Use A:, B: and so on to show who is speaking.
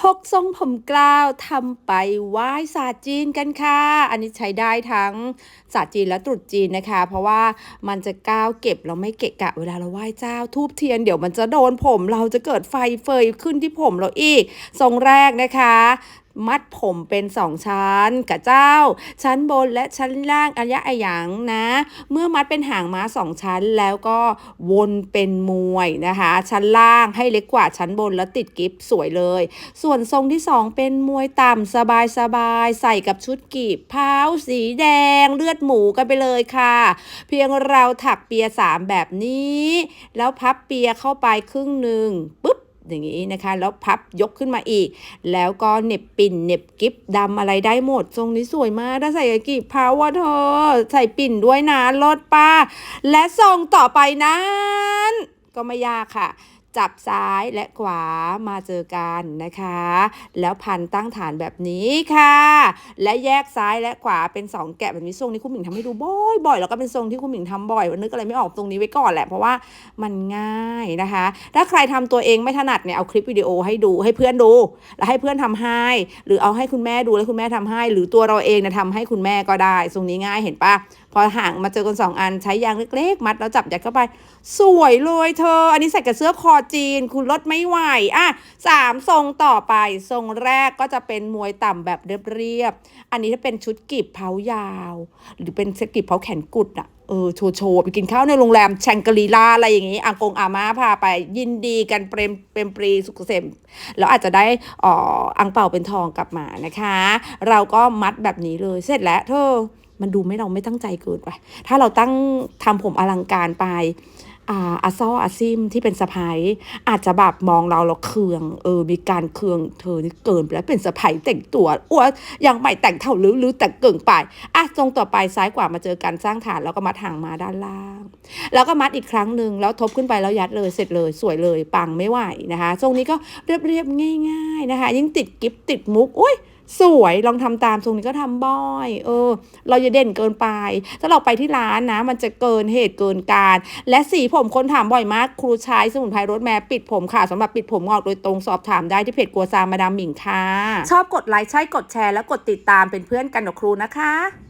A: หกทรงผมกล้าวทำไปไหว้ศาสตร์จีนกันค่ะ อันนี้ใช้ได้ทั้งศาสตร์จีนและตรุษจีนนะคะ เพราะว่ามันจะก้าวเก็บเราไม่เกะกะเวลาเราไหว้เจ้าทูบเทียนเดี๋ยวมันจะโดนผมเราจะเกิดไฟเฟยขึ้นที่ผมเราอีก ทรงแรกนะคะ มัดผมเป็นสองชั้นกับเจ้า ชั้นบนและชั้นล่างอันยะอะหยังนะ เมื่อมัดเป็นหางม้าสองชั้นแล้วก็วนเป็นมวยนะคะ ชั้นล่างให้เล็กกว่าชั้นบนแล้วติดกิฟสวยเลย ส่วนทรงที่2เป็นมวยต่ำสบายสบายๆใส่กับชุดกีบเท้าสีแดงเลือดหมูกันไปเลยค่ะ เพียงเราถักเปียสามแบบนี้ แล้วพับเปียเข้าไปครึ่งหนึ่งปุ๊บ อย่างนี้นะคะ แล้วพับยกขึ้นมาอีก แล้วก็เน็บปิ่นเน็บกิฟดำอะไรได้หมด ทรงนี้สวยมากถ้าใส่กับกีบเท้าว่าเธอ ใส่ปิ่นด้วยนะลดป้า และทรงต่อไปนั้น ก็ไม่ยากค่ะ จับซ้ายและขวามาเจอกันนะคะ แล้วพันตั้งฐานแบบนี้ค่ะ และแยกซ้ายและขวาเป็นสองแกะแบบนี้ทรงนี้คุณหมิงทำให้ดูบ่อยๆแล้วก็เป็นทรงที่คุณหมิงทำบ่อยวันนึกอะไรไม่ออกตรงนี้ไว้ก่อนแหละเพราะว่ามันง่ายนะคะ ถ้าใครทำตัวเองไม่ถนัดเนี่ยเอาคลิปวิดีโอให้ดูให้เพื่อนดู แล้วให้เพื่อนทำให้ หรือเอาให้คุณแม่ดูแล้วคุณแม่ทำให้ หรือตัวเราเองเนะทำให้คุณแม่ก็ได้ทรงนี้ง่ายเห็นปะ พอห่างมาเจอกันสองอันใช้ยางเล็ก ๆ มัดแล้วจับยัดเข้าไป สวยเลยเธอ อันนี้ใส่กับเสื้อคอจีน คุณลดไม่ไหวอะสามทรงต่อไป ทรงแรกก็จะเป็นมวยต่ำแบบเรียบๆอันนี้ถ้าเป็นชุดกีบเผายาว หรือเป็นเซ็ตกีบเผาแขนกุดอะเออโชว์โชว์ไปกินข้าวในโรงแรมแชงกรีลาอะไรอย่างงี้อากงอาม่าพาไปยินดีกันเปรมเปรมปรีสุขเกษมแล้วอาจจะได้อ่ออังเป่าเป็นทองกลับมานะคะ เราก็มัดแบบนี้เลยเสร็จแล้วเธอ มันดูไม่เราไม่ตั้งใจเกินไปถ้าเราตั้งทำผมอลังการไปอ่าอาซ้ออาซิมที่เป็นสะพายอาจจะแบบมองเราเราเคืองเออมีการเคืองเธอนี่เกินไปแล้วเป็นสะพายแต่งตัวอ้วนยังไม่แต่งเท่าหรือหรือแต่งเกินไปอะตรงต่อไปซ้ายกว่ามาเจอกันสร้างฐานแล้วก็มัดหางมาด้านล่าง แล้วก็มัดอีกครั้งหนึ่งแล้วทบขึ้นไปแล้วยัดเลยเสร็จเลยสวยเลยปังไม่ไหวนะคะทรงนี้ก็เรียบๆง่าย ๆนะคะ ยิ่งติดกิฟติดมุกอุ้ย สวยลองทำตามทรงนี้ก็ทำบ่อย เออ เราอย่าเด่นเกินไป ถ้าเราไปที่ร้านนะ มันจะเกินเหตุเกินการ และสีผมคนถามบ่อยมาก ครูใช้สมุนไพรรสแม่ปิดผมค่ะสำหรับปิดผมงอกโดยตรงสอบถามได้ที่เพจกัวซามาดามหมิงค่ะ ชอบกดไลค์ใช่กดแชร์และกดติดตามเป็นเพื่อนกันกับครูนะคะ